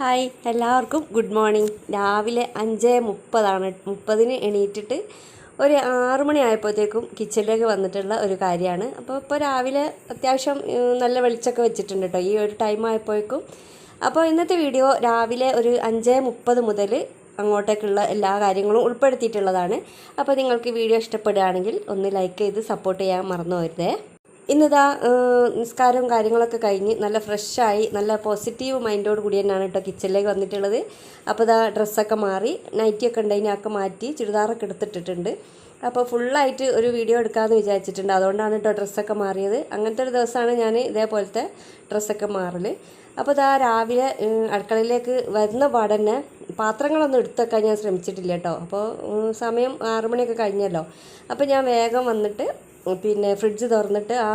Hi എല്ലാവർക്കും good morning. രാവിലെ അഞ്ച് മുപ്പതാണ്. മുപ്പതിന് എണീറ്റിട്ട് ഒരു ആറു മണിയായപ്പോഴത്തേക്കും കിച്ചണിലേക്ക് വന്നിട്ടുള്ള ഒരു കാര്യമാണ്. അപ്പോൾ ഇപ്പോൾ രാവിലെ അത്യാവശ്യം നല്ല വെളിച്ചമൊക്കെ വെച്ചിട്ടുണ്ട് കേട്ടോ. ഈ ഒരു ടൈം ആയപ്പോഴേക്കും. അപ്പോൾ ഇന്നത്തെ വീഡിയോ രാവിലെ ഒരു അഞ്ച് മുപ്പത് മുതൽ അങ്ങോട്ടേക്കുള്ള എല്ലാ കാര്യങ്ങളും ഉൾപ്പെടുത്തിയിട്ടുള്ളതാണ്. അപ്പോൾ നിങ്ങൾക്ക് വീഡിയോ ഇഷ്ടപ്പെടുകയാണെങ്കിൽ ഒന്ന് ലൈക്ക് ചെയ്ത് സപ്പോർട്ട് ചെയ്യാൻ മറന്നു പോരുതേ ഇന്നിതാ നിസ്കാരവും കാര്യങ്ങളൊക്കെ കഴിഞ്ഞ് നല്ല ഫ്രഷായി നല്ല പോസിറ്റീവ് മൈൻഡോട് കൂടി തന്നെയാണ് കേട്ടോ കിച്ചണിലേക്ക് വന്നിട്ടുള്ളത്. അപ്പോൾ ഇതാ ഡ്രസ്സൊക്കെ മാറി നൈറ്റിയൊക്കെ ഉണ്ടെങ്കിൽ ഒക്കെ മാറ്റി ചുരിദാറൊക്കെ എടുത്തിട്ടിട്ടുണ്ട്. അപ്പോൾ ഫുള്ളായിട്ട് ഒരു വീഡിയോ എടുക്കാമെന്ന് വിചാരിച്ചിട്ടുണ്ട്. അതുകൊണ്ടാണ് കേട്ടോ ഡ്രസ്സൊക്കെ മാറിയത്. അങ്ങനത്തെ ഒരു ദിവസമാണ് ഞാൻ ഇതേപോലത്തെ ഡ്രസ്സൊക്കെ മാറൽ അപ്പോൾ ഇതാ രാവിലെ അടുക്കളയിലേക്ക് വരുന്ന പാടന്നെ പാത്രങ്ങളൊന്നും എടുത്തൊക്കെ ഞാൻ ശ്രമിച്ചിട്ടില്ല കേട്ടോ. അപ്പോൾ സമയം ആറുമണിയൊക്കെ കഴിഞ്ഞല്ലോ. അപ്പോൾ ഞാൻ വേഗം വന്നിട്ട് പിന്നെ ഫ്രിഡ്ജ് തുറന്നിട്ട് ആ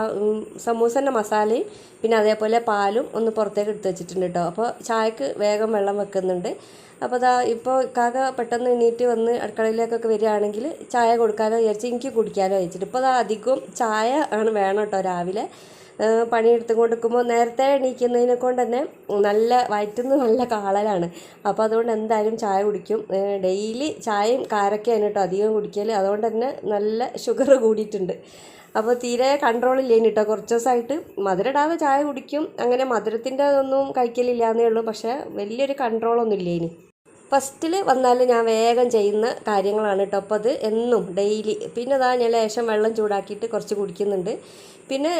സമൂസന്റെ മസാലയും പിന്നെ അതേപോലെ പാലും ഒന്ന് പുറത്തേക്ക് എടുത്ത് വെച്ചിട്ടുണ്ട് കേട്ടോ അപ്പോൾ ചായക്ക് വേഗം വെള്ളം വെക്കുന്നുണ്ട്. അപ്പോൾ അതാ ഇപ്പോൾ കാക്ക പെട്ടെന്ന് എണീറ്റ് വന്ന് അടുക്കളയിലേക്കൊക്കെ വരികയാണെങ്കിൽ ചായ കൊടുക്കാനോ വിചാരിച്ച് എനിക്ക് കുടിക്കാനോ വിചാരിച്ചിട്ട്. ഇപ്പോൾ അതാ അധികവും ചായ ആണ് വേണം കേട്ടോ രാവിലെ. നിൽക്കുമ്പോൾ നേരത്തെ എണീക്കുന്നതിനെ കൊണ്ട് തന്നെ നല്ല വയറ്റുന്ന നല്ല കാളലാണ്. അപ്പോൾ അതുകൊണ്ട് എന്തായാലും ചായ കുടിക്കും. ഡെയിലി ചായയും കാരക്കയാണ് കേട്ടോ അധികം കുടിക്കൽ അതുകൊണ്ട് തന്നെ നല്ല ഷുഗർ കൂടിയിട്ടുണ്ട്. അപ്പോൾ തീരെ കൺട്രോൾ ഇല്ല കേട്ടോ കുറച്ച് ദിവസമായിട്ട് മധുരം ഇടാതെ ചായ കുടിക്കും. അങ്ങനെ മധുരത്തിന്റെ അതൊന്നും കഴിക്കലില്ല എന്നേ ഉള്ളൂ. പക്ഷേ വലിയൊരു കൺട്രോളൊന്നും ഇല്ലേനി. ഫസ്റ്റിൽ വന്നാൽ ഞാൻ വേഗം ചെയ്യുന്ന കാര്യങ്ങളാണ് കേട്ടോ അപ്പോൾ അത് എന്നും ഡെയിലി. പിന്നെ അതാ ഞാൻ ലേശം വെള്ളം ചൂടാക്കിയിട്ട് കുറച്ച് കുടിക്കുന്നുണ്ട്. പിന്നെ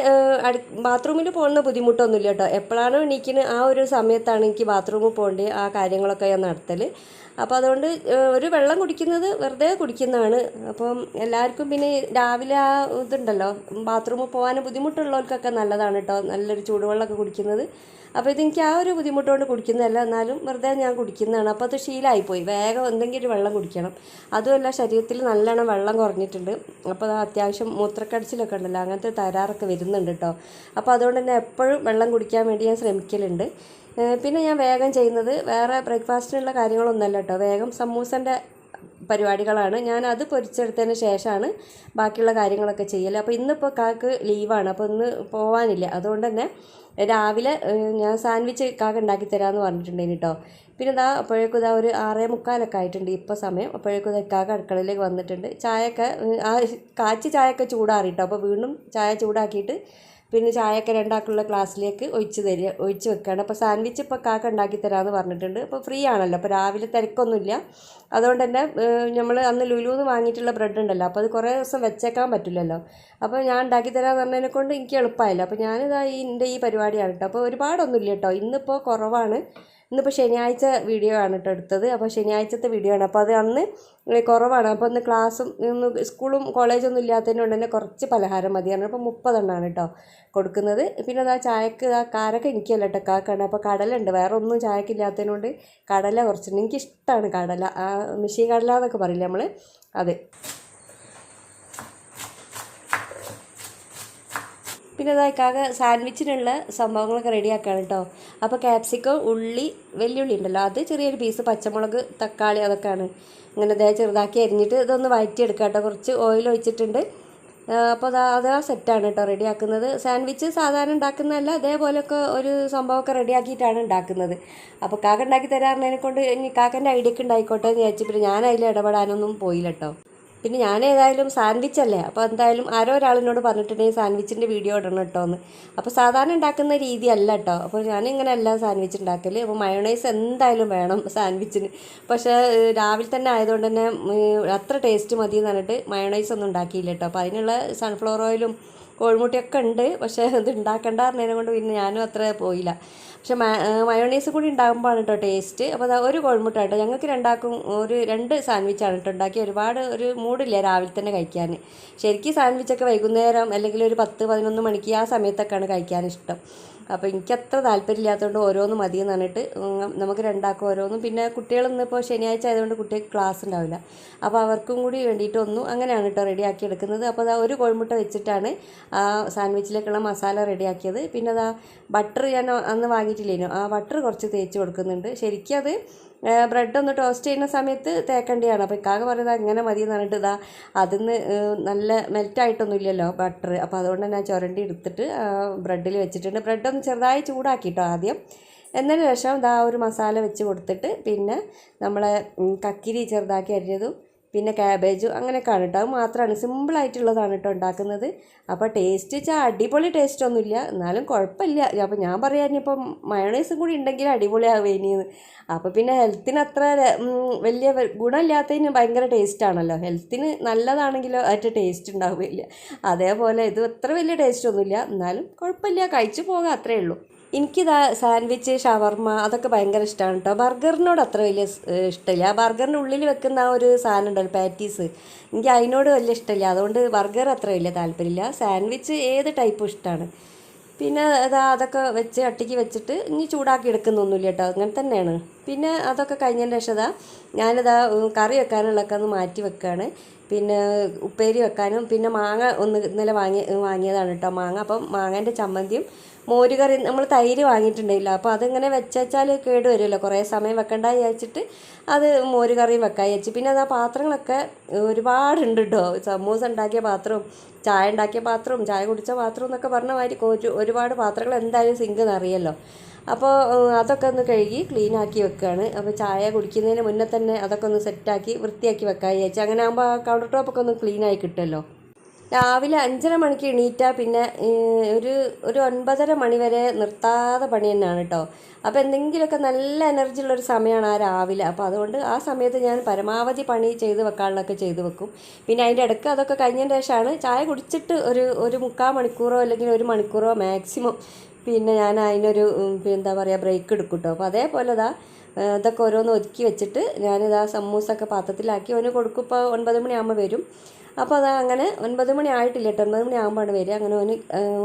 അടു ബാത്റൂമിൽ പോകുന്ന ബുദ്ധിമുട്ടൊന്നുമില്ല കേട്ടോ എപ്പോഴാണോ എണീക്കുന്നത് ആ ഒരു സമയത്താണ് എനിക്ക് ബാത്റൂമിൽ പോകേണ്ടത് ആ കാര്യങ്ങളൊക്കെ ഞാൻ നടത്തൽ അപ്പോൾ അതുകൊണ്ട് ഒരു വെള്ളം കുടിക്കുന്നത് വെറുതെ കുടിക്കുന്നതാണ്. അപ്പം എല്ലാവർക്കും പിന്നെ രാവിലെ ആ ഇതുണ്ടല്ലോ ബാത്റൂമിൽ പോകാൻ ബുദ്ധിമുട്ടുള്ളവർക്കൊക്കെ നല്ലതാണ് കേട്ടോ നല്ലൊരു ചൂടുവെള്ളമൊക്കെ കുടിക്കുന്നത്. അപ്പോൾ ഇതെനിക്ക് ആ ഒരു ബുദ്ധിമുട്ടുകൊണ്ട് കുടിക്കുന്നതല്ല എന്നാലും വെറുതെ ഞാൻ കുടിക്കുന്നതാണ്. അപ്പോൾ അത് ശീലമായിപ്പോയി വേഗം എന്തെങ്കിലും ഒരു വെള്ളം കുടിക്കണം. അതുമല്ല ശരീരത്തിൽ നല്ലോണം വെള്ളം കുറഞ്ഞിട്ടുണ്ട്. അപ്പോൾ അത് അത്യാവശ്യം മൂത്രക്കടച്ചിലൊക്കെ ഉണ്ടല്ലോ അങ്ങനത്തെ തരാറൊക്കെ വരുന്നുണ്ട് കേട്ടോ അപ്പോൾ അതുകൊണ്ട് തന്നെ എപ്പോഴും വെള്ളം കുടിക്കാൻ വേണ്ടി ഞാൻ ശ്രമിക്കലുണ്ട്. പിന്നെ ഞാൻ വേഗം ചെയ്യുന്നത് വേറെ ബ്രേക്ക്ഫാസ്റ്റിനുള്ള കാര്യങ്ങളൊന്നുമല്ല കേട്ടോ വേഗം സമൂസന്റെ പരിപാടികളാണ്. ഞാൻ അത് പൊരിച്ചെടുത്തതിന് ശേഷമാണ് ബാക്കിയുള്ള കാര്യങ്ങളൊക്കെ ചെയ്യൽ അപ്പോൾ ഇന്നിപ്പോൾ കാക്ക് ലീവാണ്. അപ്പോൾ ഇന്ന് പോവാനില്ല. അതുകൊണ്ട് തന്നെ രാവിലെ ഞാൻ സാൻഡ്വിച്ച് കാക്ക ഉണ്ടാക്കി തരാമെന്ന് പറഞ്ഞിട്ടുണ്ടായിരുന്നു കേട്ടോ പിന്നെ ഇതാ അപ്പോഴേക്കും ഇതാ ഒരു ആറേ മുക്കാലൊക്കെ ആയിട്ടുണ്ട് ഇപ്പോൾ സമയം. അപ്പോഴേക്കും ഇതാ കാക്ക അടുക്കളയിലേക്ക് വന്നിട്ടുണ്ട്. ചായയൊക്കെ ആ കാച്ചി ചായയൊക്കെ ചൂടാറിട്ടോ അപ്പോൾ വീണ്ടും ചായ ചൂടാക്കിയിട്ട് പിന്നെ ചായയൊക്കെ രണ്ടാക്കുള്ള ക്ലാസ്സിലേക്ക് ഒഴിച്ച് തരിക ഒഴിച്ച് വെക്കുകയാണ്. അപ്പോൾ സാൻഡ്വിച്ച് ഇപ്പോൾ കാക്ക ഉണ്ടാക്കി തരാമെന്ന് പറഞ്ഞിട്ടുണ്ട്. അപ്പോൾ ഫ്രീ ആണല്ലോ അപ്പോൾ രാവിലെ തിരക്കൊന്നുമില്ല. അതുകൊണ്ട് തന്നെ നമ്മൾ അന്ന് ലുലുന്ന് വാങ്ങിയിട്ടുള്ള ബ്രെഡ് ഉണ്ടല്ലോ അപ്പോൾ അത് കുറേ ദിവസം വെച്ചേക്കാൻ പറ്റില്ലല്ലോ. അപ്പോൾ ഞാൻ ഉണ്ടാക്കി തരാമെന്ന് പറഞ്ഞതിനെ കൊണ്ട് എനിക്ക് എളുപ്പമായില്ല. അപ്പോൾ ഞാനിതാ എന്റെ ഈ പരിപാടിയാണ് കേട്ടോ. അപ്പോൾ ഒരുപാടൊന്നുമില്ല കേട്ടോ. ഇന്നിപ്പോൾ കുറവാണ്. ഇന്നിപ്പോൾ ശനിയാഴ്ച വീഡിയോ ആണ് കേട്ടോ എടുത്തത്. അപ്പോൾ ശനിയാഴ്ചത്തെ വീഡിയോ ആണ്. അപ്പോൾ അത് അന്ന് കുറവാണ്. അപ്പോൾ അന്ന് ക്ലാസ്സും ഇന്ന് സ്കൂളും കോളേജൊന്നും ഇല്ലാത്തതിന് കൊണ്ട് തന്നെ കുറച്ച് പലഹാരം മതിയാണ് അപ്പോൾ മുപ്പതെണ്ണമാണ് കേട്ടോ കൊടുക്കുന്നത്. പിന്നെ അതാ ചായക്ക് ആ കാരൊക്കെ എനിക്കല്ല കേട്ടോ കാക്കാണ്. അപ്പോൾ കടലുണ്ട്. വേറെ ഒന്നും ചായക്ക് ഇല്ലാത്തതിനോണ്ട് കടല കുറച്ചുണ്ട് എനിക്കിഷ്ടമാണ് കടല. ആ മിഷി കടല എന്നൊക്കെ പറയില്ല നമ്മൾ അത്. പിന്നെ അതായിക്കാകെ സാൻഡ്വിച്ചിനുള്ള സംഭവങ്ങളൊക്കെ റെഡിയാക്കാണ് കേട്ടോ അപ്പോൾ ക്യാപ്സിക്കോ ഉള്ളി വെല്ലുള്ളി ഉണ്ടല്ലോ. അത് ചെറിയൊരു പീസ് പച്ചമുളക് തക്കാളി അതൊക്കെയാണ്. ഇങ്ങനെ ദേ ചെറുതാക്കി അരിഞ്ഞിട്ട് ഇതൊന്ന് വഴറ്റിയെടുക്കുക കേട്ടോ കുറച്ച് ഓയിൽ ഒഴിച്ചിട്ടുണ്ട്. അപ്പോൾ അത് അത് സെറ്റാണ് കേട്ടോ റെഡിയാക്കുന്നത്. സാൻഡ്വിച്ച് സാധാരണ ഉണ്ടാക്കുന്നതല്ല അതേപോലെയൊക്കെ ഒരു സംഭവമൊക്കെ റെഡിയാക്കിയിട്ടാണ് ഉണ്ടാക്കുന്നത്. അപ്പോൾ കാക്ക ഉണ്ടാക്കി തരാറിനെ കൊണ്ട് ഇനി കാക്കന്റെ ഐഡിയൊക്കെ ഉണ്ടായിക്കോട്ടെ എന്ന് വിചാരിച്ചു പിന്നെ ഞാൻ അതിൽ ഇടപെടാനൊന്നും പോയില്ല കേട്ടോ പിന്നെ ഞാൻ ഏതായാലും സാൻഡ്വിച്ച് അല്ലേ അപ്പോൾ എന്തായാലും ആരോ ഒരാളിനോട് പറഞ്ഞിട്ടുണ്ടെങ്കിൽ സാൻഡ്വിച്ചിന്റെ വീഡിയോ ഇടണം കേട്ടോ എന്ന്. അപ്പോൾ സാധാരണ ഉണ്ടാക്കുന്ന രീതി അല്ല കേട്ടോ. അപ്പോൾ ഞാനിങ്ങനെ എല്ലാം സാൻഡ്വിച്ച് ഉണ്ടാക്കൽ അപ്പോൾ മയോണൈസ് എന്തായാലും വേണം സാൻഡ്വിച്ചിന്. പക്ഷേ രാവിലെ തന്നെ ആയതുകൊണ്ട് തന്നെ അത്ര ടേസ്റ്റ് മതി എന്ന് പറഞ്ഞിട്ട് മയോണൈസ് ഒന്നും ഉണ്ടാക്കിയില്ല കേട്ടോ. അപ്പോൾ അതിനുള്ള സൺഫ്ലവർ ഓയിലും കോഴിമുട്ടയൊക്കെ ഉണ്ട്. പക്ഷേ ഇത് ഉണ്ടാക്കേണ്ട പറഞ്ഞതിനെ കൊണ്ട് പിന്നെ ഞാനും അത്ര പോയില്ല. പക്ഷേ മയോണൈസ് കൂടി ഉണ്ടാകുമ്പോഴാണ് കേട്ടോ ടേസ്റ്റ്. അപ്പോൾ അതാ ഒരു കോഴിമുട്ട കേട്ടോ. ഞങ്ങൾക്ക് രണ്ടാക്കും ഒരു രണ്ട് സാൻഡ്വിച്ചാണ് കേട്ടോ ഉണ്ടാക്കി ഒരുപാട് ഒരു മൂടില്ല രാവിലെ തന്നെ കഴിക്കാൻ. ശരിക്കും സാൻഡ്വിച്ചൊക്കെ വൈകുന്നേരം അല്ലെങ്കിൽ ഒരു പത്ത് പതിനൊന്ന് മണിക്ക് ആ സമയത്തൊക്കെയാണ് കഴിക്കാൻ ഇഷ്ടം. അപ്പോൾ എനിക്കത്ര താല്പര്യമില്ലാത്തതുകൊണ്ട് ഓരോന്ന് മതി എന്ന് പറഞ്ഞിട്ട് നമുക്ക് രണ്ടാക്കും ഓരോന്നും. പിന്നെ കുട്ടികളൊന്നും ഇപ്പോൾ ശനിയാഴ്ച ആയതുകൊണ്ട് കുട്ടികൾക്ക് ക്ലാസ് ഉണ്ടാവില്ല. അപ്പോൾ അവർക്കും കൂടി വേണ്ടിയിട്ട് ഒന്നും അങ്ങനെയാണ് കേട്ടോ റെഡിയാക്കി എടുക്കുന്നത്. അപ്പോൾ അതാ ഒരു കോഴിമുട്ട വെച്ചിട്ടാണ് ആ സാൻഡ്വിച്ചിലേക്കുള്ള മസാല റെഡിയാക്കിയത്. പിന്നെ അതാ ബട്ടർ ഞാൻ അന്ന് വാങ്ങിയിട്ടില്ലേനോ? ആ ബട്ടർ കുറച്ച് തേച്ച് കൊടുക്കുന്നുണ്ട്. ശരിക്കും അത് ബ്രെഡ് ഒന്ന് ടോസ്റ്റ് ചെയ്യുന്ന സമയത്ത് തേക്കേണ്ടതാണ് അപ്പോൾ ഇക്കാക പറയുന്നത് അങ്ങനെ മതി എന്ന് പറഞ്ഞിട്ട് ഇതാ അതിന്ന് നല്ല മെൽറ്റായിട്ടൊന്നും ഇല്ലല്ലോ ബട്ടർ അപ്പോൾ അതുകൊണ്ട് ഞാൻ ചുരണ്ടി എടുത്തിട്ട് ബ്രെഡിൽ വെച്ചിട്ടുണ്ട്. ബ്രെഡ് ഒന്ന് ചെറുതായി ചൂടാക്കിയിട്ടോ ആദ്യം. എന്നതിന് ശേഷം ഇതാ ഒരു മസാല വെച്ച് കൊടുത്തിട്ട് പിന്നെ നമ്മളെ കക്കിരി ചെറുതാക്കി അരിഞ്ഞതും പിന്നെ ക്യാബേജ് അങ്ങനെയൊക്കെയാണ് കേട്ടോ. അത് മാത്രമാണ്. സിമ്പിളായിട്ടുള്ളതാണ് കേട്ടോ ഉണ്ടാക്കുന്നത്. അപ്പോൾ ടേസ്റ്റ് വെച്ചാൽ അടിപൊളി ടേസ്റ്റ് ഒന്നുമില്ല. എന്നാലും കുഴപ്പമില്ല. അപ്പോൾ ഞാൻ പറയാൻ ഇപ്പം മയണൈസും കൂടി ഉണ്ടെങ്കിൽ അടിപൊളിയാവേനിന്ന് അപ്പോൾ പിന്നെ ഹെൽത്തിന് അത്ര വലിയ ഗുണമില്ലാത്തതിന് ഭയങ്കര ടേസ്റ്റാണല്ലോ ഹെൽത്തിന് നല്ലതാണെങ്കിലോ അതിന്റെ ടേസ്റ്റ് ഉണ്ടാവുകയില്ല. അതേപോലെ ഇത് അത്ര വലിയ ടേസ്റ്റ് ഒന്നുമില്ല. എന്നാലും കുഴപ്പമില്ല. കഴിച്ചു പോകാം അത്രേ ഉള്ളൂ. എനിക്കിതാ സാൻഡ്വിച്ച് ഷവർമ്മ അതൊക്കെ ഭയങ്കര ഇഷ്ടമാണ് കേട്ടോ ബർഗറിനോട് അത്ര വലിയ ഇഷ്ടമില്ല. ആ ബർഗറിന്റെ ഉള്ളിൽ വെക്കുന്ന ആ ഒരു സാധനം ഉണ്ടല്ലോ പാറ്റീസ്. എനിക്ക് അതിനോട് വലിയ ഇഷ്ടമില്ല. അതുകൊണ്ട് ബർഗർ അത്ര വലിയ താല്പര്യമില്ല. സാൻഡ്വിച്ച് ഏത് ടൈപ്പും ഇഷ്ടമാണ് പിന്നെ അതാ അതൊക്കെ വെച്ച് അട്ടിക്ക് വെച്ചിട്ട് ഇനി ചൂടാക്കി എടുക്കുന്നൊന്നുമില്ല കേട്ടോ അങ്ങനെ തന്നെയാണ്. പിന്നെ അതൊക്കെ കഴിഞ്ഞതിന് ശേഷം ഇതാ ഞാനിതാ കറി വെക്കാനുള്ളതൊക്കെ ഒന്ന് മാറ്റി വെക്കുകയാണ് പിന്നെ ഉപ്പേരി വെക്കാനും പിന്നെ മാങ്ങ ഒന്ന് ഇന്നലെ വാങ്ങി വാങ്ങിയതാണ് കേട്ടോ മാങ്ങ അപ്പം മാങ്ങേന്റെ ചമ്മന്തിയും മോര് കറി നമ്മൾ തൈര് വാങ്ങിയിട്ടുണ്ടായില്ല. അപ്പോൾ അതിങ്ങനെ വെച്ചാൽ കേട് വരുമല്ലോ. കുറേ സമയം വെക്കണ്ട വിചാരിച്ചിട്ട് അത് മോരുകറിയും വെക്കാൻ വിചാരിച്ചു. പിന്നെ അത് ആ പാത്രങ്ങളൊക്കെ ഒരുപാടുണ്ട് കേട്ടോ സമൂസ ഉണ്ടാക്കിയ പാത്രവും ചായ ഉണ്ടാക്കിയ പാത്രവും ചായ കുടിച്ച പാത്രവും എന്നൊക്കെ പറഞ്ഞ മാതിരി ഒരു ഒരുപാട് പാത്രങ്ങൾ എന്തായാലും സിങ്ക് എന്നറിയല്ലോ അപ്പോൾ അതൊക്കെ ഒന്ന് കഴുകി ക്ലീൻ ആക്കി വെക്കുകയാണ് അപ്പോൾ ചായ കുടിക്കുന്നതിന് മുന്നേ തന്നെ അതൊക്കെ ഒന്ന് സെറ്റാക്കി വൃത്തിയാക്കി വെക്കാൻ വിചാരിച്ചു. അങ്ങനെ ആകുമ്പോൾ ആ കൗണ്ടർ ടോപ്പൊക്കെ ഒന്ന് ക്ലീൻ ആയി കിട്ടുമല്ലോ. രാവിലെ അഞ്ചര മണിക്ക് എണീറ്റാൽ പിന്നെ ഒരു ഒരു ഒൻപതര മണി വരെ നിർത്താതെ പണി തന്നെയാണ് കേട്ടോ അപ്പോൾ എന്തെങ്കിലുമൊക്കെ നല്ല എനർജി ഉള്ളൊരു സമയമാണ് ആ രാവിലെ. അപ്പോൾ അതുകൊണ്ട് ആ സമയത്ത് ഞാൻ പരമാവധി പണി ചെയ്ത് വെക്കാനുള്ളതൊക്കെ ചെയ്ത് വെക്കും. പിന്നെ അതിന്റെ ഇടയ്ക്ക് അതൊക്കെ കഴിഞ്ഞതിന് ശേഷമാണ് ചായ കുടിച്ചിട്ട് ഒരു ഒരു മുക്കാൽ മണിക്കൂറോ അല്ലെങ്കിൽ ഒരു മണിക്കൂറോ മാക്സിമം പിന്നെ ഞാൻ അതിനൊരു എന്താ പറയുക ബ്രേക്ക് എടുക്കും കേട്ടോ അപ്പോൾ അതേപോലെ ഇതാ ഏഹ്, ഇതൊക്കെ ഓരോന്ന് ഒതുക്കി വെച്ചിട്ട് ഞാനിത് ആ സമൂസൊക്കെ പാത്രത്തിലാക്കി അവന് കൊടുക്കും. ഇപ്പോൾ ഒൻപത് മണിയാകുമ്പോൾ വരും. അപ്പോൾ അത് അങ്ങനെ ഒൻപത് മണി ആയിട്ടില്ല കേട്ടോ. ഒൻപത് മണി ആകുമ്പോഴാണ് വരിക. അങ്ങനെ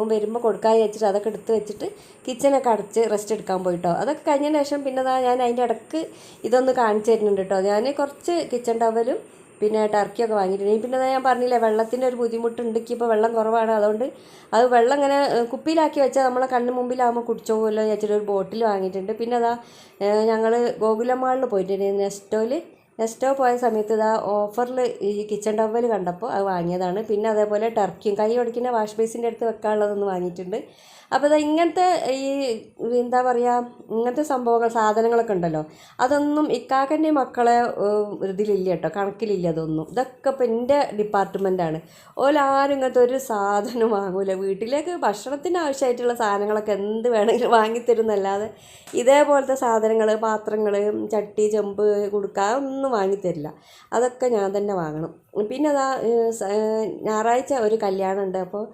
ഓൻ വരുമ്പോൾ കൊടുക്കാൻ വെച്ചിട്ട് അതൊക്കെ എടുത്ത് വെച്ചിട്ട് കിച്ചനൊക്കെ അടച്ച് റെസ്റ്റ് എടുക്കാൻ പോയിട്ടോ അതൊക്കെ കഴിഞ്ഞതിന് ശേഷം പിന്നെ ഞാൻ അതിന്റെ ഇടയ്ക്ക് ഇതൊന്ന് കാണിച്ചു തരുന്നുണ്ട് കേട്ടോ. ഞാൻ കുറച്ച് കിച്ചൺ ടവലും പിന്നെ ടർക്കിയൊക്കെ വാങ്ങിയിട്ടുണ്ട്. പിന്നെ ഞാൻ പറഞ്ഞില്ലേ വെള്ളത്തിന്റെ ഒരു ബുദ്ധിമുട്ടുണ്ട്. ഇപ്പോൾ വെള്ളം കുറവാണ്. അതുകൊണ്ട് അത് വെള്ളം ഇങ്ങനെ കുപ്പിയിലാക്കി വെച്ചാൽ നമ്മളെ കണ്ണ് മുമ്പിലാകുമ്പോൾ കുടിച്ചോ പോലോ വെച്ചിട്ട് ഒരു ബോട്ടിൽ വാങ്ങിയിട്ടുണ്ട്. പിന്നെ അതാ ഞങ്ങൾ ഗോകുലമാളിൽ പോയിട്ടുണ്ട് നെസ്റ്റോയിൽ നെസ്റ്റോ പോയ സമയത്ത് ഇതാ ഓഫറിൽ ഈ കിച്ചൺ ടവൽ കണ്ടപ്പോൾ അത് വാങ്ങിയതാണ്. പിന്നെ അതേപോലെ ടർക്കിയും കൈ ഒടിക്കുന്ന വാഷ് ബേസിന്റെ അടുത്ത് വെക്കാനുള്ളതൊന്നും വാങ്ങിയിട്ടുണ്ട്. അപ്പോൾ ഇതാ ഇങ്ങനത്തെ ഈ എന്താ പറയുക ഇങ്ങനത്തെ സംഭവങ്ങൾ സാധനങ്ങളൊക്കെ ഉണ്ടല്ലോ അതൊന്നും ഇക്കാക്കന്റെ മക്കളെ ഇതിലില്ല കേട്ടോ കണക്കിലില്ല അതൊന്നും. ഇതൊക്കെ ഇപ്പം എന്റെ ഡിപ്പാർട്ട്മെന്റാണ് ഓലാരും ഇങ്ങനത്തെ ഒരു സാധനം വാങ്ങൂല. വീട്ടിലേക്ക് ഭക്ഷണത്തിന് ആവശ്യമായിട്ടുള്ള സാധനങ്ങളൊക്കെ എന്ത് വേണമെങ്കിലും വാങ്ങിത്തരുന്നല്ലാതെ ഇതേപോലത്തെ സാധനങ്ങൾ പാത്രങ്ങൾ ചട്ടി ചെമ്പ് കുടുക്ക ഒന്നും വാങ്ങിത്തരില്ല അതൊക്കെ ഞാൻ തന്നെ വാങ്ങണം. പിന്നെ അതാ ഞായറാഴ്ച ഒരു കല്യാണം ഉണ്ട്. അപ്പോൾ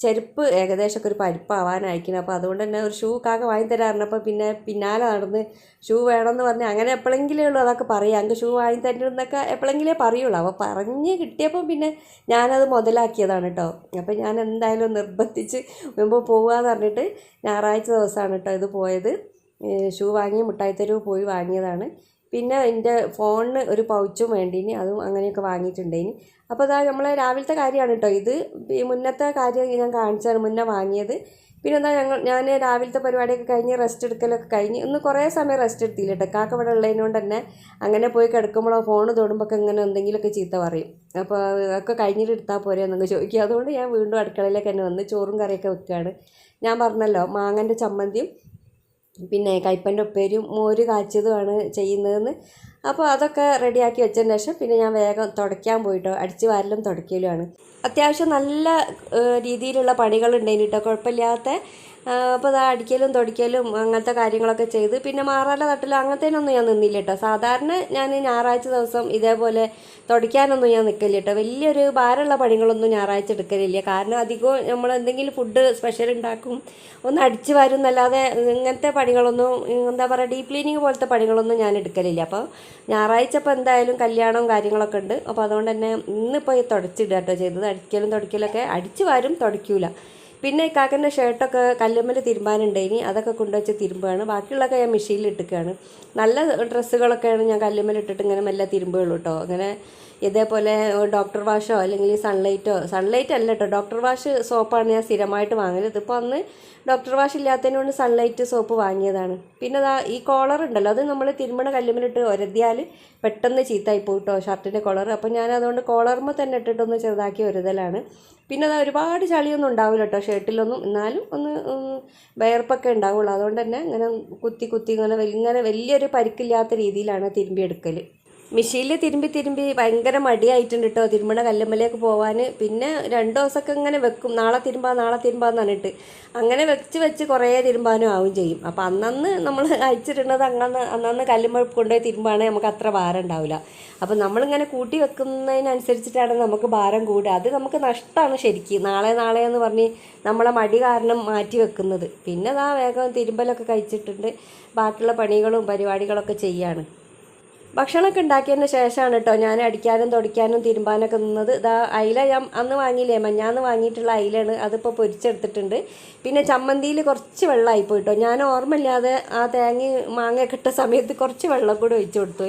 ചെരുപ്പ് ഏകദേശമൊക്കെ ഒരു പരിപ്പാവാനായിരിക്കണം. അപ്പോൾ അതുകൊണ്ട് തന്നെ ഒരു ഷൂ കാക്ക വാങ്ങി തരാറുണ്ടപ്പോൾ പിന്നെ പിന്നാലെ നടന്ന് ഷൂ വേണമെന്ന് പറഞ്ഞ് അങ്ങനെ എപ്പോഴെങ്കിലേ ഉള്ളൂ അതൊക്കെ പറയുക അങ്ങ് ഷൂ വാങ്ങി തരുന്നതൊക്കെ എപ്പോഴെങ്കിലേ പറയുള്ളൂ. അപ്പോൾ പറഞ്ഞ് കിട്ടിയപ്പോൾ പിന്നെ ഞാനത് മുതലാക്കിയതാണ് കേട്ടോ അപ്പോൾ ഞാൻ എന്തായാലും നിർബന്ധിച്ച് മുമ്പ് പോകാമെന്ന് പറഞ്ഞിട്ട് ഞായറാഴ്ച ദിവസമാണ് കേട്ടോ ഇത് പോയത്. ഷൂ വാങ്ങി മുട്ടായിത്തെരുവ് പോയി വാങ്ങിയതാണ്. പിന്നെ എന്റെ ഫോണിന് ഒരു പൗച്ചും വേണ്ടീനി അതും അങ്ങനെയൊക്കെ വാങ്ങിയിട്ടുണ്ടേന്. അപ്പോൾ അതാ നമ്മളെ രാവിലത്തെ കാര്യമാണ് കേട്ടോ ഇത്. മുന്നത്തെ കാര്യം ഞാൻ കാണിച്ചാണ് മുന്നേ വാങ്ങിയത്. പിന്നെ എന്താ ഞങ്ങൾ ഞാൻ രാവിലത്തെ പരിപാടിയൊക്കെ കഴിഞ്ഞ് റെസ്റ്റ് എടുക്കലൊക്കെ കഴിഞ്ഞ് ഇന്ന് കുറേ സമയം റെസ്റ്റ് എടുത്തില്ല കേട്ടോ കാക്ക ഇവിടെ ഉള്ളതിനോണ്ട് തന്നെ അങ്ങനെ പോയി കിടക്കുമ്പോഴോ ഫോൺ തൊടുമ്പോൾ ഇങ്ങനെ എന്തെങ്കിലുമൊക്കെ ചീത്ത പറയും. അപ്പോൾ ഒക്കെ കഴിഞ്ഞിട്ട് എടുത്താൽ പോരെ എന്നൊക്കെ ചോദിക്കും. അതുകൊണ്ട് ഞാൻ വീണ്ടും അടുക്കളയിലേക്ക് തന്നെ വന്ന് ചോറും കറിയൊക്കെ വെക്കുകയാണ് ഞാൻ പറഞ്ഞല്ലോ മാങ്ങന്റെ ചമ്മന്തിയും പിന്നെ കയ്പ്പന്റെ ഉപ്പേരിയും മോര് കാച്ചതുമാണ് ചെയ്യുന്നതെന്ന്. അപ്പോൾ അതൊക്കെ റെഡിയാക്കി വെച്ചതിന് ശേഷം പിന്നെ ഞാൻ വേഗം തുടയ്ക്കാൻ പോയിട്ടോ. അടിച്ച് വാരലും തുടയ്ക്കലുമാണ് അത്യാവശ്യം നല്ല രീതിയിലുള്ള പണികളുണ്ടെങ്കിൽ കേട്ടോ കുഴപ്പമില്ലാത്ത അപ്പോൾ അത് അടിക്കലും തൊടിക്കലും അങ്ങനത്തെ കാര്യങ്ങളൊക്കെ ചെയ്ത്. പിന്നെ മാറാല തട്ടലും അങ്ങനത്തേനൊന്നും ഞാൻ നിന്നില്ല കേട്ടോ സാധാരണ ഞാൻ ഞായറാഴ്ച ദിവസം ഇതേപോലെ തുടയ്ക്കാനൊന്നും ഞാൻ നിൽക്കില്ല കേട്ടോ വലിയൊരു ഭാരമുള്ള പണികളൊന്നും ഞായറാഴ്ച എടുക്കലില്ല. കാരണം അധികവും നമ്മൾ എന്തെങ്കിലും ഫുഡ് സ്പെഷ്യൽ ഉണ്ടാക്കും ഒന്ന് അടിച്ചു വരും എന്നല്ലാതെ ഇങ്ങനത്തെ പണികളൊന്നും എന്താ പറയുക ഡീപ് ക്ലീനിങ് പോലത്തെ പണികളൊന്നും ഞാൻ എടുക്കലില്ല. അപ്പോൾ ഞായറാഴ്ച ഇപ്പോൾ എന്തായാലും കല്യാണവും കാര്യങ്ങളൊക്കെ ഉണ്ട്. അപ്പോൾ അതുകൊണ്ട് തന്നെ ഇന്നിപ്പോൾ തുടച്ചിടുക കേട്ടോ ചെയ്തത്. അടിക്കലും തുടയ്ക്കലൊക്കെ അടിച്ചു വരും തുടയ്ക്കൂല പിന്നെ കാക്കന്റെ ഷർട്ടൊക്കെ കല്ലുമ്മൽ തിരുമ്പാനുണ്ടായിനി അതൊക്കെ കൊണ്ടുവച്ച് തിരുമ്പുകയാണ്. ബാക്കിയുള്ളതൊക്കെ ഞാൻ മെഷീനിൽ ഇട്ടിക്കുകയാണ് നല്ല ഡ്രസ്സുകളൊക്കെയാണ് ഞാൻ കല്ലുമ്മൽ ഇട്ടിട്ട് ഇങ്ങനെ മെല്ലെ തിരുമ്പുകയുള്ളൂ കേട്ടോ അങ്ങനെ ഇതേപോലെ ഡോക്ടർ വാഷോ അല്ലെങ്കിൽ സൺലൈറ്റോ സൺലൈറ്റ് അല്ല കേട്ടോ ഡോക്ടർ വാഷ് സോപ്പാണ് ഞാൻ സ്ഥിരമായിട്ട് വാങ്ങൽ. ഇതിപ്പോൾ അന്ന് ഡോക്ടർ വാഷ് ഇല്ലാത്തതിനോട് സൺലൈറ്റ് സോപ്പ് വാങ്ങിയതാണ്. പിന്നെ അതാ ഈ കോളർ ഉണ്ടല്ലോ അത് നമ്മൾ തിരുമണ കല്ലുമ്മിലിട്ട് ഒരതിയാൽ പെട്ടെന്ന് ചീത്തായി പോയിട്ടോ ഷർട്ടിന്റെ കോളർ അപ്പോൾ ഞാൻ അതുകൊണ്ട് കോളർമ തന്നെ ഇട്ടിട്ടൊന്ന് ചെറുതാക്കി ഒരുതലാണ്. പിന്നെ അത് ഒരുപാട് ചളിയൊന്നും ഉണ്ടാവില്ല കേട്ടോ ഷർട്ടിലൊന്നും. എന്നാലും ഒന്ന് വയർപ്പൊക്കെ ഉണ്ടാവുള്ളൂ. അതുകൊണ്ട് തന്നെ ഇങ്ങനെ കുത്തി കുത്തി ഇങ്ങനെ ഇങ്ങനെ വലിയൊരു പരിക്കില്ലാത്ത രീതിയിലാണ് തിരുമ്പിയെടുക്കൽ മെഷീനിൽ തിരുമ്പി തിരുമ്പി ഭയങ്കര മടിയായിട്ടുണ്ട് കേട്ടോ തിരുമണ കല്ലുമ്മലേക്ക് പോകാൻ പിന്നെ രണ്ട് ദിവസമൊക്കെ ഇങ്ങനെ വെക്കും. നാളെ തിരുമ്പാ നാളെ തിരുമ്പാന്ന് പറഞ്ഞിട്ട്. അങ്ങനെ വെച്ച് വെച്ച് കുറേ തിരുമ്പാനും ആവും ചെയ്യും. അപ്പം അന്നന്ന് നമ്മൾ അയച്ചിട്ടുള്ളത് അങ്ങനെ അന്നന്ന് കല്ലുമ്മ കൊണ്ടുപോയി തിരുമ്പാണെങ്കിൽ നമുക്ക് അത്ര ഭാരം ഉണ്ടാവില്ല അപ്പം നമ്മളിങ്ങനെ കൂട്ടി വെക്കുന്നതിനനുസരിച്ചിട്ടാണ് നമുക്ക് ഭാരം കൂടുക. അത് നമുക്ക് നഷ്ടമാണ് ശരിക്കും. നാളെ നാളെ എന്ന് പറഞ്ഞ് നമ്മളെ മടി കാരണം മാറ്റി വെക്കുന്നത്. പിന്നെ അതാ വേഗം തിരുമ്പലൊക്കെ കഴിച്ചിട്ടുണ്ട്. ബാക്കിയുള്ള പണികളും പരിപാടികളൊക്കെ ചെയ്യാണ്. ഭക്ഷണമൊക്കെ ഉണ്ടാക്കിയതിന് ശേഷമാണ് കേട്ടോ ഞാൻ അടിക്കാനും തുടയ്ക്കാനും തിരുമ്പാനൊക്കെ നിന്നത്. ഇതാ അയില ഞാൻ അന്ന് വാങ്ങിയില്ലേ മഞ്ഞാന്ന് വാങ്ങിയിട്ടുള്ള അയിലാണ് അതിപ്പോൾ പൊരിച്ചെടുത്തിട്ടുണ്ട്. പിന്നെ ചമ്മന്തിയിൽ കുറച്ച് വെള്ളമായി പോയിട്ടോ. ഞാൻ ഓർമ്മയില്ലാതെ ആ തേങ്ങ മാങ്ങയൊക്കെ ഇട്ട സമയത്ത് കുറച്ച് വെള്ളം കൂടെ ഒഴിച്ചു കൊടുത്തു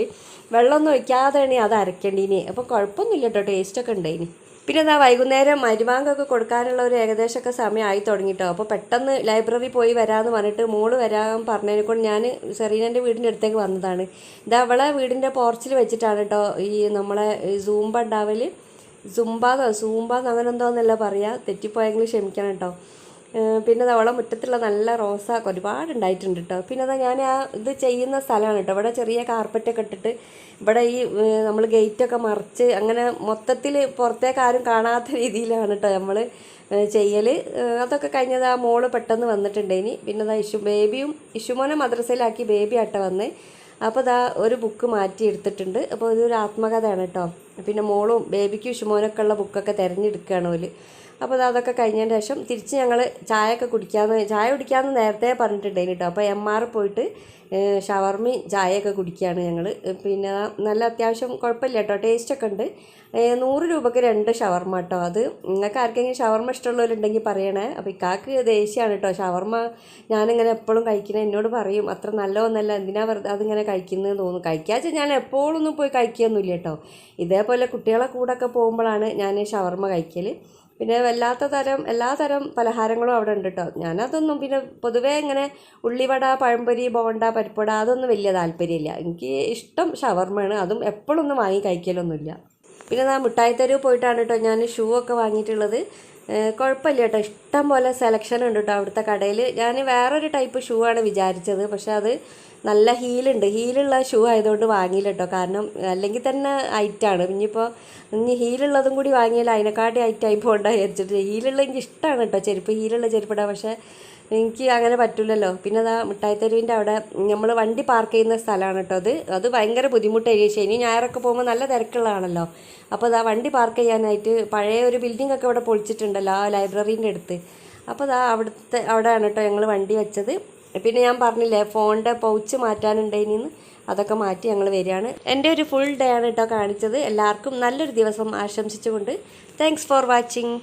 വെള്ളമൊന്നും ഒഴിക്കാതെയാണ് അത് അരക്കേണ്ടീനി അപ്പോൾ കുഴപ്പമൊന്നുമില്ല കേട്ടോ ടേസ്റ്റൊക്കെ ഉണ്ടായിനി പിന്നെ എന്താ വൈകുന്നേരം മരുവാങ്കൊക്കെ കൊടുക്കാനുള്ള ഒരു ഏകദേശമൊക്കെ സമയമായി തുടങ്ങിട്ടോ. അപ്പോൾ പെട്ടെന്ന് ലൈബ്രറി പോയി വരാമെന്ന് പറഞ്ഞിട്ട് മോൾ വരാൻ പറഞ്ഞതിനെ കൊണ്ട് ഞാൻ സെറീനന്റെ വീടിന്റെ അടുത്തേക്ക് വന്നതാണ്. ഇതാ അവളെ വീടിന്റെ പോർച്ചിൽ വെച്ചിട്ടാണ് കേട്ടോ ഈ നമ്മളെ സൂമ്പ ഉണ്ടാവൽ സുംബാന്നോ? സൂമ്പാന്നോ അങ്ങനെ എന്തോന്നല്ല പറയുക തെറ്റിപ്പോയെങ്കിൽ ക്ഷമിക്കണം കേട്ടോ പിന്നെ അവളെ മുറ്റത്തുള്ള നല്ല റോസ ഒരുപാട് ഉണ്ടായിട്ടുണ്ട് കേട്ടോ പിന്നെ അതാ ഞാൻ ആ ഇത് ചെയ്യുന്ന സ്ഥലമാണ് കേട്ടോ ഇവിടെ ചെറിയ കാർപ്പറ്റൊക്കെ ഇട്ടിട്ട് ഇവിടെ ഈ നമ്മൾ ഗേറ്റൊക്കെ മറിച്ച് അങ്ങനെ മൊത്തത്തിൽ പുറത്തേക്ക് ആരും കാണാത്ത രീതിയിലാണ് കേട്ടോ നമ്മൾ ചെയ്യൽ അതൊക്കെ കഴിഞ്ഞത് ആ മോൾ പെട്ടെന്ന് വന്നിട്ടുണ്ട് ഇനി പിന്നെ അതാ ഇഷു ബേബിയും ഇഷുമോനെ മദ്രസയിലാക്കി ബേബി ആട്ട വന്ന്. അപ്പോൾ ദാ ഒരു ബുക്ക് മാറ്റി എടുത്തിട്ടുണ്ട്. അപ്പോൾ ഇതൊരു ആത്മകഥയാണ് കേട്ടോ പിന്നെ മോളും ബേബിക്കും ഇഷുമോനൊക്കെ ഉള്ള ബുക്കൊക്കെ തിരഞ്ഞെടുക്കുകയാണ് ഓൽ. അപ്പോൾ അതൊക്കെ കഴിഞ്ഞതിന് ശേഷം തിരിച്ച് ഞങ്ങൾ ചായയൊക്കെ കുടിക്കാമെന്ന് ചായ കുടിക്കാമെന്ന് നേരത്തെ പറഞ്ഞിട്ടുണ്ടായിരുന്നു കേട്ടോ അപ്പോൾ എം ആർ പോയിട്ട് ഷവർമി ചായയൊക്കെ കുടിക്കുകയാണ് ഞങ്ങൾ പിന്നെ നല്ല അത്യാവശ്യം കുഴപ്പമില്ല കേട്ടോ ടേസ്റ്റൊക്കെ ഉണ്ട്. നൂറ് രൂപക്ക് രണ്ട് ഷവർമ കേട്ടോ അത് നിങ്ങൾക്ക് ആർക്കെങ്കിലും ഷവർമ ഇഷ്ടമുള്ളവരുണ്ടെങ്കിൽ പറയണേ. അപ്പോൾ ഇക്കാക്ക് ദേഷ്യമാണ് കേട്ടോ ഷവർമ ഞാനിങ്ങനെ എപ്പോഴും കഴിക്കണേ. എന്നോട് പറയും അത്ര നല്ലതൊന്നല്ല. എന്തിനാ വെറുതെ അതിങ്ങനെ കഴിക്കുന്നത് തോന്നുന്നു കഴിക്കാച്ച ഞാൻ എപ്പോഴൊന്നും പോയി കഴിക്കുകയൊന്നുമില്ല കേട്ടോ ഇതേപോലെ കുട്ടികളെ കൂടെ ഒക്കെ പോകുമ്പോഴാണ് ഞാൻ ഷവർമ കഴിക്കൽ പിന്നെ വല്ലാത്ത തരം എല്ലാ തരം പലഹാരങ്ങളും അവിടെ ഉണ്ട് കേട്ടോ ഞാനതൊന്നും പിന്നെ പൊതുവേ ഇങ്ങനെ ഉള്ളിവട പഴംപൊരി ബോണ്ട പരിപ്പട അതൊന്നും വലിയ താല്പര്യമില്ല. എനിക്ക് ഇഷ്ടം ഷവർമ്മയാണ് അതും എപ്പോഴൊന്നും വാങ്ങി കഴിക്കലൊന്നുമില്ല. പിന്നെ ഞാൻ മിഠായിത്തെരുവ് പോയിട്ടാണ് കേട്ടോ ഞാൻ ഷൂ ഒക്കെ വാങ്ങിയിട്ടുള്ളത്. കുഴപ്പമില്ല കേട്ടോ. ഇഷ്ടം പോലെ സെലക്ഷൻ ഉണ്ട് കേട്ടോ അവിടുത്തെ കടയിൽ ഞാൻ വേറൊരു ടൈപ്പ് ഷൂ ആണ് വിചാരിച്ചത്. പക്ഷെ അത് നല്ല ഹീലുണ്ട് ഹീലുള്ള ഷൂ ആയതുകൊണ്ട് വാങ്ങിയില്ല കേട്ടോ. കാരണം അല്ലെങ്കിൽ തന്നെ ഹൈറ്റാണ് ഇനിയിപ്പോൾ ഇനി ഹീലുള്ളതും കൂടി വാങ്ങിയാൽ അതിനെക്കാട്ടി ഹൈറ്റായി പോകണ്ട വിചാരിച്ചിട്ട് ഹീലുള്ള എനിക്ക് ഇഷ്ടമാണ് കേട്ടോ. ചെരുപ്പ് ഹീലുള്ള ചെരുപ്പിടാം പക്ഷേ എനിക്ക് അങ്ങനെ പറ്റില്ലല്ലോ പിന്നെ അതാ മിഠായിത്തെരുവിന്റെ അവിടെ നമ്മൾ വണ്ടി പാർക്ക് ചെയ്യുന്ന സ്ഥലമാണ് കേട്ടോ അത്. അത് ഭയങ്കര ബുദ്ധിമുട്ടായി ശനി ഞായറൊക്കെ പോകുമ്പോൾ നല്ല തിരക്കുള്ളതാണല്ലോ. അപ്പോൾ അതാ വണ്ടി പാർക്ക് ചെയ്യാനായിട്ട് പഴയ ഒരു ബിൽഡിംഗ് ഒക്കെ ഇവിടെ പൊളിച്ചിട്ടുണ്ടല്ലോ ആ ലൈബ്രറീന്റെ അടുത്ത്. അപ്പോൾ അതാ അവിടുത്തെ അവിടെയാണ് കേട്ടോ ഞങ്ങൾ വണ്ടി വെച്ചത്. പിന്നെ ഞാൻ പറഞ്ഞില്ലേ ഫോണിന്റെ പൗച്ച് മാറ്റാനുണ്ടായിനിന്ന് അതൊക്കെ മാറ്റി ഞങ്ങൾ വരികയാണ്. എന്റെ ഒരു ഫുൾ ഡേ ആണ് കേട്ടോ കാണിച്ചത്. എല്ലാവർക്കും നല്ലൊരു ദിവസം ആശംസിച്ചുകൊണ്ട് താങ്ക്സ് ഫോർ വാച്ചിങ്